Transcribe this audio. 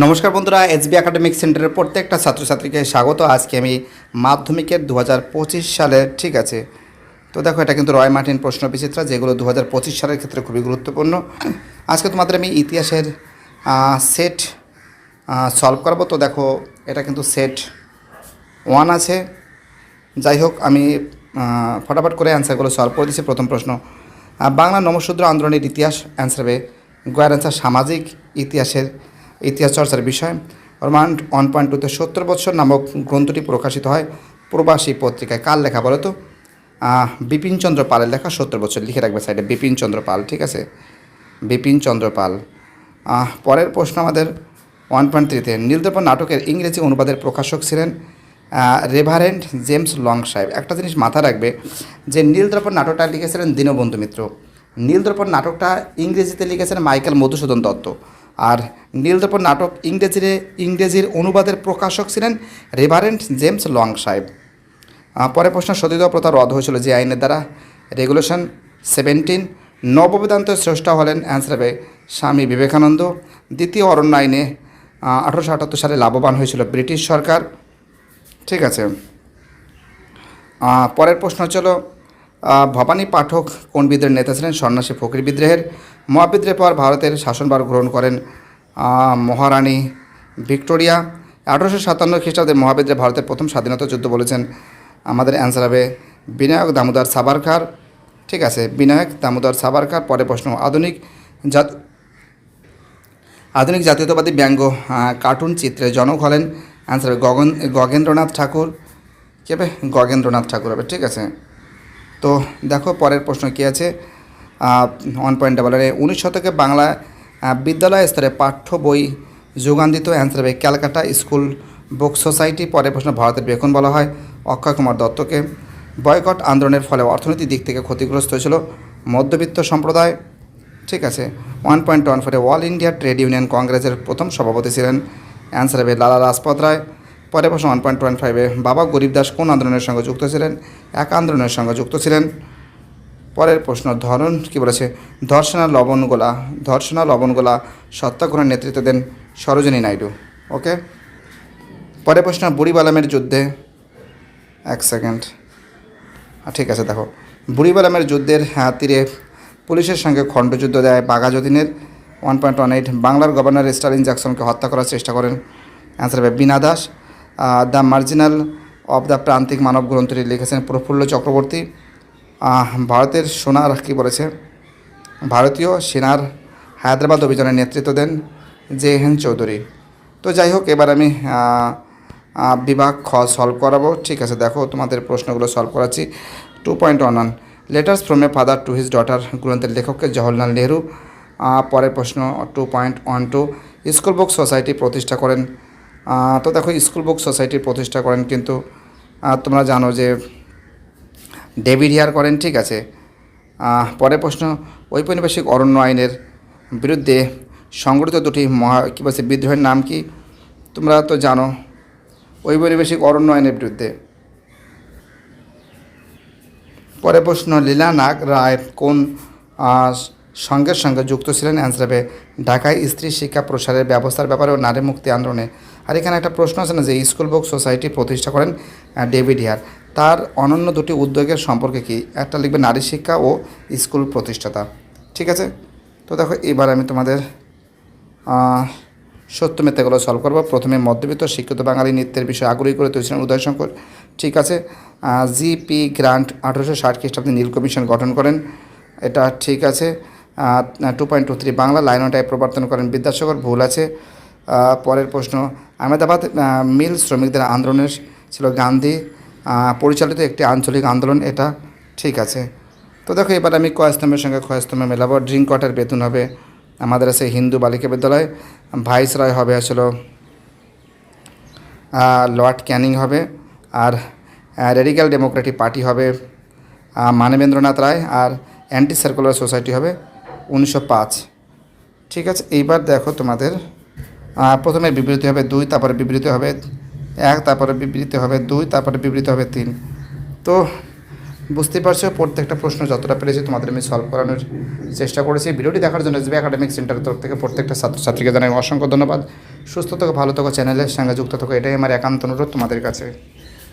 নমস্কার বন্ধুরা, SB academic সেন্টারের প্রত্যেকটা ছাত্রছাত্রীকে স্বাগত। আজকে আমি মাধ্যমিকের দু সালের, ঠিক আছে? তো দেখো, এটা কিন্তু রয় মার্টিন প্রশ্ন বিচিত্রা, যেগুলো দু হাজার পঁচিশ সালের ক্ষেত্রে খুবই গুরুত্বপূর্ণ। আজকে তোমাদের আমি ইতিহাসের সেট সলভ করাবো। তো দেখো, এটা কিন্তু সেট ওয়ান আছে। যাই হোক, আমি ফটাফট করে অ্যান্সারগুলো সলভ করে দিচ্ছি প্রথম প্রশ্ন বাংলা নমশূদ্র আন্দোলনের ইতিহাস অ্যান্সার হবে। গোয়ার অ্যান্সার সামাজিক ইতিহাসের ইতিহাস চর্চার বিষয়। রোমান্ড ওয়ান পয়েন্ট টুতে সত্তর বছর নামক গ্রন্থটি প্রকাশিত হয় প্রবাসী পত্রিকায়। কার লেখা বলো তো? বিপিনচন্দ্র পালের লেখা সত্তর বছর। লিখে রাখবে সাইডে বিপিনচন্দ্র পাল ঠিক আছে? বিপিনচন্দ্র পাল। পরের প্রশ্ন আমাদের ওয়ান পয়েন্ট থ্রিতে। নীলদর্পণ নাটকের ইংরেজি অনুবাদের প্রকাশক ছিলেন আহ, রেভারেন্ড জেমস লং সাহেব একটা জিনিস মাথায় রাখবে যে নীলদর্পণ নাটকটা লিখেছিলেন দীনবন্ধু মিত্র। নীলদর্পণ নাটকটা ইংরেজিতে লিখেছেন মাইকেল মধুসূদন দত্ত। আর নীলদর্পণ নাটক ইংরেজিরে ইংরেজির অনুবাদের প্রকাশক ছিলেন রেভারেন্ট জেমস লং সাহেব। পরের প্রশ্ন সতীদাহ প্রথা রদ হয়েছিল যে আইনের দ্বারা রেগুলেশন সেভেন্টিন নববেদান্তের স্রষ্টা হলেন অ্যান্সার হবে স্বামী বিবেকানন্দ। দ্বিতীয় অরণ্য আইনে আঠারোশো আটাত্তর সালে লাভবান হয়েছিল ব্রিটিশ সরকার। ঠিক আছে। পরের প্রশ্ন ছিল আহ, ভবানী পাঠক কোন বিদ্রোহের নেতা ছিলেন? সন্ন্যাসী ফকির বিদ্রোহের। মহাবিদ্রোহের পর ভারতের শাসনভার গ্রহণ করেন মহারানী ভিক্টোরিয়া। আঠারোশো সাতান্ন খ্রিস্টাব্দে মহাবিদ্রোহে ভারতের প্রথম স্বাধীনতা যুদ্ধ বলেছেন আমাদের অ্যান্সার হবে বিনায়ক দামোদর সাবারকার ঠিক আছে, বিনায়ক দামোদর সাবারকার পরে প্রশ্ন, আধুনিক জাত, আধুনিক জাতীয়তাবাদী ব্যঙ্গ কার্টুন চিত্রে জনক হলেন। অ্যান্সার গগন, গগেন্দ্রনাথ ঠাকুর। কী হবে? গগেন্দ্রনাথ ঠাকুর হবে। ঠিক আছে। তো দেখো পরের প্রশ্ন কী আছে? ওয়ান পয়েন্ট ডাবল উনিশ শতকে বাংলা বিদ্যালয় স্তরে পাঠ্য বই যোগান দিত অ্যান্সার হবে ক্যালকাটা স্কুল বুক সোসাইটি। পরের প্রশ্ন ভারতের বেকন বলা হয়? অক্ষয় কুমার দত্তকে। বয়কট আন্দোলনের ফলে অর্থনৈতিক দিক থেকে ক্ষতিগ্রস্ত হয়েছিল মধ্যবিত্ত সম্প্রদায়। ঠিক আছে ওয়ান পয়েন্ট ওয়ান ফোরে অল ইন্ডিয়া ট্রেড ইউনিয়ন কংগ্রেসের প্রথম সভাপতি ছিলেন। অ্যান্সার হবে লালা লাজপত রায়। পরে প্রশ্ন ওয়ান পয়েন্ট ওয়ান ফাইভে বাবা গরিব দাস কোন আন্দোলনের সঙ্গে যুক্ত ছিলেন? এক আন্দোলনের সঙ্গে যুক্ত ছিলেন। পরের প্রশ্ন ধরন কি বলেছে? ধর্ষণা লবণগোলা ধর্ষণা লবণগোলা সত্যাগ্রহের নেতৃত্ব দেন সরোজিনী নাইডু। ওকে? পরের প্রশ্ন বুড়িবালামের যুদ্ধে এক সেকেন্ড। ঠিক আছে দেখো। বুড়িবালামের যুদ্ধের হ্যাঁ, তীরে পুলিশের সঙ্গে খণ্ডযুদ্ধ দেয় বাঘাযতীনের। ওয়ান পয়েন্ট ওয়ান এইট বাংলার গভর্নর স্টালিন জ্যাকসনকে হত্যা করার চেষ্টা করেন। অ্যান্সার হবে Bina Das. The marginal of the প্রান্তিক মানব গ্রন্থটি লিখেছেন প্রফুল্ল চক্রবর্তী। ভারতের সোনার কী বলেছে? ভারতীয় সেনার হায়দ্রাবাদ অভিযানের নেতৃত্ব দেন জে হেন চৌধুরী। তো যাই হোক, এবার আমি বিভাগ খ সলভ করাবো। ঠিক আছে, দেখো তোমাদের প্রশ্নগুলো সলভ করাচ্ছি। Two point one one letters from a father to his daughter গ্রন্থের লেখককে জওহরলাল নেহরু। পরের প্রশ্ন two point one two school book society প্রতিষ্ঠা করেন তো দেখো, স্কুল বুক সোসাইটি প্রতিষ্ঠা করেন কিন্তু তোমরা জানো যে ডেভিড হিয়ার করেন, ঠিক আছে? পরের প্রশ্ন, ঔপনিবেশিক অরণ্য আইনের বিরুদ্ধে সংগঠিত দুটি মহা, কী বলছে, বিদ্রোহের নাম কি? তোমরা তো জানো, ঔপনিবেশিক অরণ্য আইনের বিরুদ্ধে। পরের প্রশ্ন, লীলা নাগ রায় কোন সঙ্গের সঙ্গে যুক্ত ছিলেন? অ্যান্সার হবে, ঢাকায় স্ত্রী শিক্ষা প্রসারের ব্যবস্থার ব্যাপারে ও নারী মুক্তি আন্দোলনে আর এখানে একটা প্রশ্ন আছে না যে স্কুল বুক সোসাইটি প্রতিষ্ঠা করেন ডেভিড হিয়ার। তার অনন্য দুটি উদ্যোগের সম্পর্কে কি? একটা লিখবে নারী শিক্ষা ও স্কুল প্রতিষ্ঠাতা। ঠিক আছে? তো দেখো, এবার আমি তোমাদের সত্য মিথ্যাগুলো সলভ করব। প্রথমে মধ্যবিত্ত শিক্ষিত বাঙালি নৃত্যের বিষয়ে আগ্রহী করে তুলেছিলেন উদয়শঙ্কর। ঠিক আছে? জিপি গ্রান্ট আঠারোশো ষাট খ্রিস্টাব্দে নীল কমিশন গঠন করেন। এটা ঠিক আছে। Two point two three Bangla লাইনটায় প্রবর্তন করেন বিদ্যাসাগর। ভুল আছে। পরের প্রশ্ন আহমেদাবাদ মিল শ্রমিকদের আন্দোলনের ছিল গান্ধী পরিচালিত একটি আঞ্চলিক আন্দোলন, এটা ঠিক আছে। তো দেখো, এবার আমি কয়স্তম্ভের সঙ্গে ক্ষয়স্তম্ভে মেলাবো। ড্রিঙ্ক ওয়াটার বেতন হবে আমাদের আছে হিন্দু বালিকা বিদ্যালয়, ভাইস রায় হবে আসলে লর্ড ক্যানিং হবে, আর রেডিক্যাল ডেমোক্রেটিক পার্টি হবে মানবেন্দ্রনাথ রায়, আর অ্যান্টি সার্কুলার সোসাইটি হবে উনিশশো পাঁচ। ঠিক আছে, এইবার দেখো তোমাদের প্রথমে বিবৃতি হবে দুই, তারপরে বিবৃতি হবে এক, তারপরে বিবৃতি হবে দুই, তারপরে বিবৃতি হবে তিন। তো বুঝতে পারছ, প্রত্যেকটা প্রশ্ন যতটা পেরেছি তোমাদের আমি সলভ করানোর চেষ্টা করেছি। ভিডিওটি দেখার জন্য এসবি একাডেমিক সেন্টারের তরফ থেকে প্রত্যেকটা ছাত্রছাত্রীকে জানাই অসংখ্য ধন্যবাদ। সুস্থ থাকো, ভালো থাকো চ্যানেলের সঙ্গে যুক্ত থাকো, এটাই আমার একান্ত অনুরোধ তোমাদের কাছে।